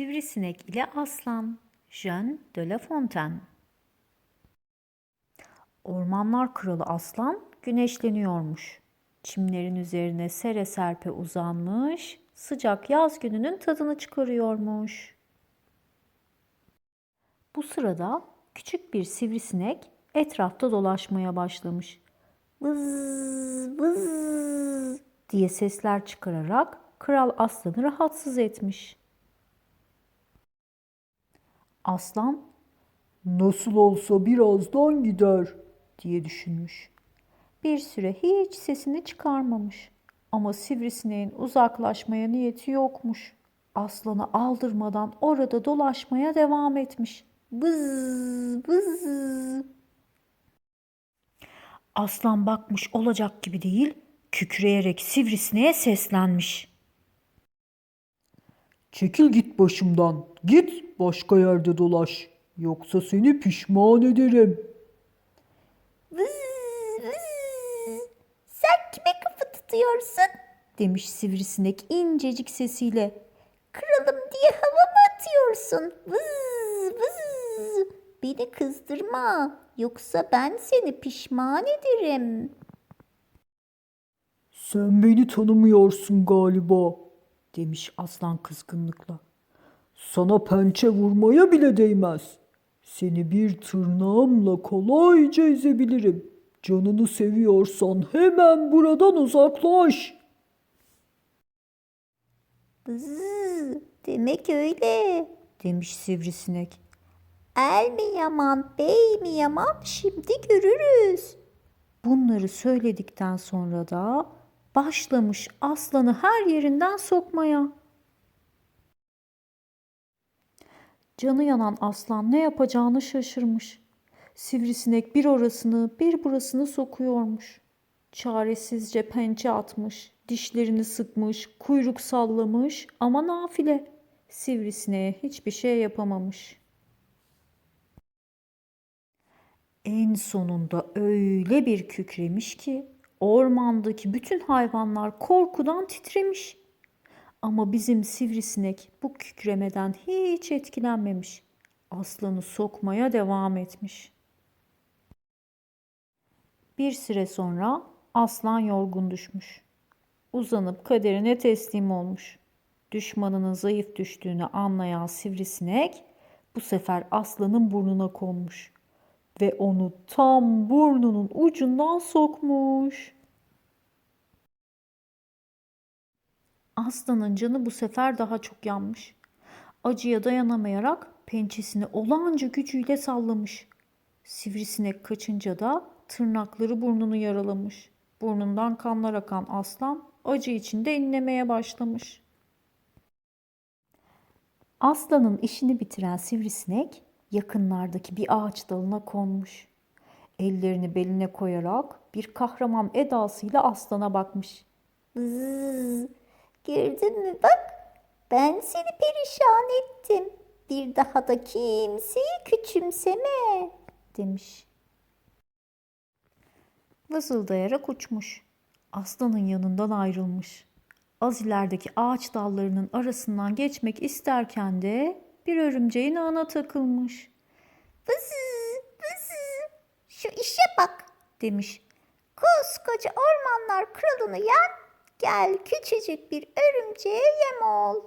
Sivrisinek ile Aslan Jean de La Fontaine Ormanlar kralı aslan güneşleniyormuş. Çimlerin üzerine sere serpe uzanmış, sıcak yaz gününün tadını çıkarıyormuş. Bu sırada küçük bir sivrisinek etrafta dolaşmaya başlamış. Vız vız diye sesler çıkararak kral aslanı rahatsız etmiş. Aslan Nasıl olsa birazdan gider diye düşünmüş. bir süre hiç sesini çıkarmamış. Ama sivrisineğin uzaklaşmaya niyeti yokmuş. Aslanı aldırmadan orada dolaşmaya devam etmiş. Vız vız. Aslan bakmış olacak gibi değil, kükreyerek sivrisineğe seslenmiş. Çekil git başımdan. Git başka yerde dolaş. Yoksa seni pişman ederim. Vız vız. Sen kime kafa tutuyorsun? Demiş sivrisinek incecik sesiyle. Kralım diye hava mı atıyorsun? Vız vız. Beni kızdırma. Yoksa ben seni pişman ederim. Sen beni tanımıyorsun galiba demiş aslan kızgınlıkla. Sana pençe vurmaya bile değmez. Seni bir tırnağımla kolayca ezebilirim. Canını seviyorsan hemen buradan uzaklaş. Vız. Demek öyle. Demiş sivrisinek. El mi yaman, bey mi yaman şimdi görürüz. Bunları söyledikten sonra da başlamış aslanı her yerinden sokmaya. Canı yanan aslan ne yapacağını şaşırmış. Sivrisinek bir orasını bir burasını sokuyormuş. Çaresizce pençe atmış, dişlerini sıkmış, kuyruk sallamış ama nafile. Sivrisineğe hiçbir şey yapamamış. En sonunda öyle bir kükremiş ki ormandaki bütün hayvanlar korkudan titremiş. Ama bizim sivrisinek bu kükremeden hiç etkilenmemiş. Aslanı sokmaya devam etmiş. Bir süre sonra aslan yorgun düşmüş. Uzanıp kaderine teslim olmuş. Düşmanının zayıf düştüğünü anlayan sivrisinek bu sefer aslanın burnuna konmuş ve onu tam burnunun ucundan sokmuş. Aslanın canı bu sefer daha çok yanmış. Acıya dayanamayarak pençesini olağanca gücüyle sallamış. Sivrisinek kaçınca da tırnakları burnunu yaralamış. Burnundan kanlar akan aslan acı içinde inlemeye başlamış. Aslanın işini bitiren sivrisinek yakınlardaki bir ağaç dalına konmuş. Ellerini beline koyarak bir kahraman edasıyla aslana bakmış. Vız, gördün mü bak ben seni perişan ettim. Bir daha da kimseyi küçümseme demiş. Vızıldayarak uçmuş. Aslanın yanından ayrılmış. Az ilerideki ağaç dallarının arasından geçmek isterken de bir örümceğin ağına takılmış. Vızı, vızı, şu işe bak demiş. Koskoca ormanlar kralını yen, gel küçücük bir örümceğe yem ol.